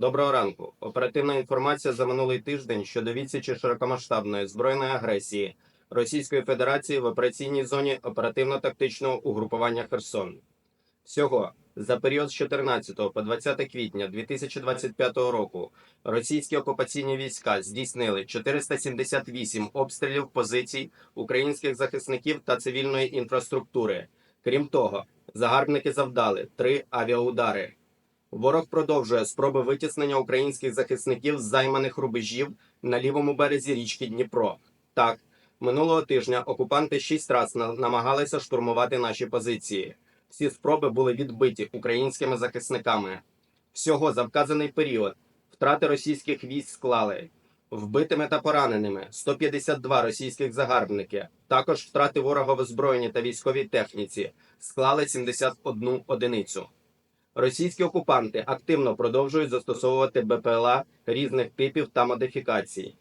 Доброго ранку. Оперативна інформація за минулий тиждень щодо відсічі широкомасштабної збройної агресії Російської Федерації в операційній зоні оперативно-тактичного угрупування Херсон. Всього за період з 14 по 20 квітня 2025 року російські окупаційні війська здійснили 478 обстрілів позицій українських захисників та цивільної інфраструктури. Крім того, загарбники завдали три авіаудари. Ворог продовжує спроби витіснення українських захисників з займаних рубежів на лівому березі річки Дніпро. Так, минулого тижня окупанти шість разів намагалися штурмувати наші позиції. Всі спроби були відбиті українськими захисниками. Всього за вказаний період втрати російських військ склали вбитими та пораненими 152 російських загарбники. Також втрати ворога в озброєнні та військовій техніці склали 71 одиницю. Російські окупанти активно продовжують застосовувати БПЛА різних типів та модифікацій.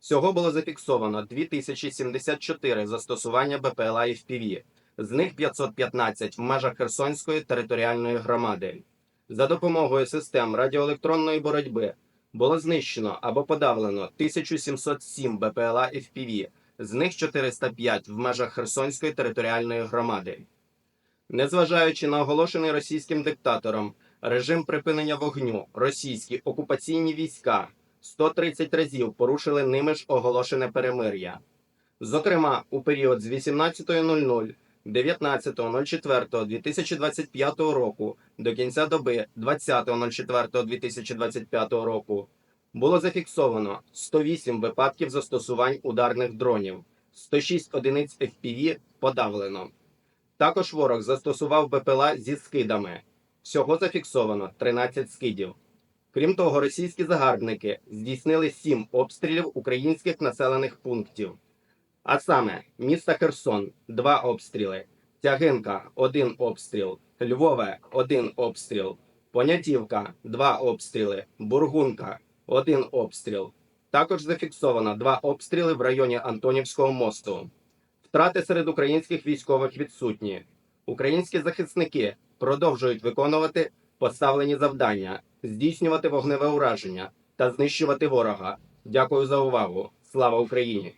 Всього було зафіксовано 2074 застосування БПЛА і FPV, з них 515 в межах Херсонської територіальної громади. За допомогою систем радіоелектронної боротьби було знищено або подавлено 1707 БПЛА FPV, з них 405 в межах Херсонської територіальної громади. Незважаючи на оголошений російським диктатором режим припинення вогню, російські окупаційні війська 130 разів порушили ними ж оголошене перемир'я. Зокрема, у період з 18.00 19.04.2025 року до кінця доби 20.04.2025 року було зафіксовано 108 випадків застосувань ударних дронів, 106 одиниць FPV подавлено. Також ворог застосував БПЛА зі скидами. Всього зафіксовано 13 скидів. Крім того, російські загарбники здійснили 7 обстрілів українських населених пунктів. А саме міста Херсон 2 обстріли, Тягинка 1 обстріл, Львове 1 обстріл, Понятівка 2 обстріли, Бургунка 1 обстріл. Також зафіксовано 2 обстріли в районі Антонівського мосту. Втрати серед українських військових відсутні. Українські захисники продовжують виконувати поставлені завдання, здійснювати вогневе ураження та знищувати ворога. Дякую за увагу. Слава Україні!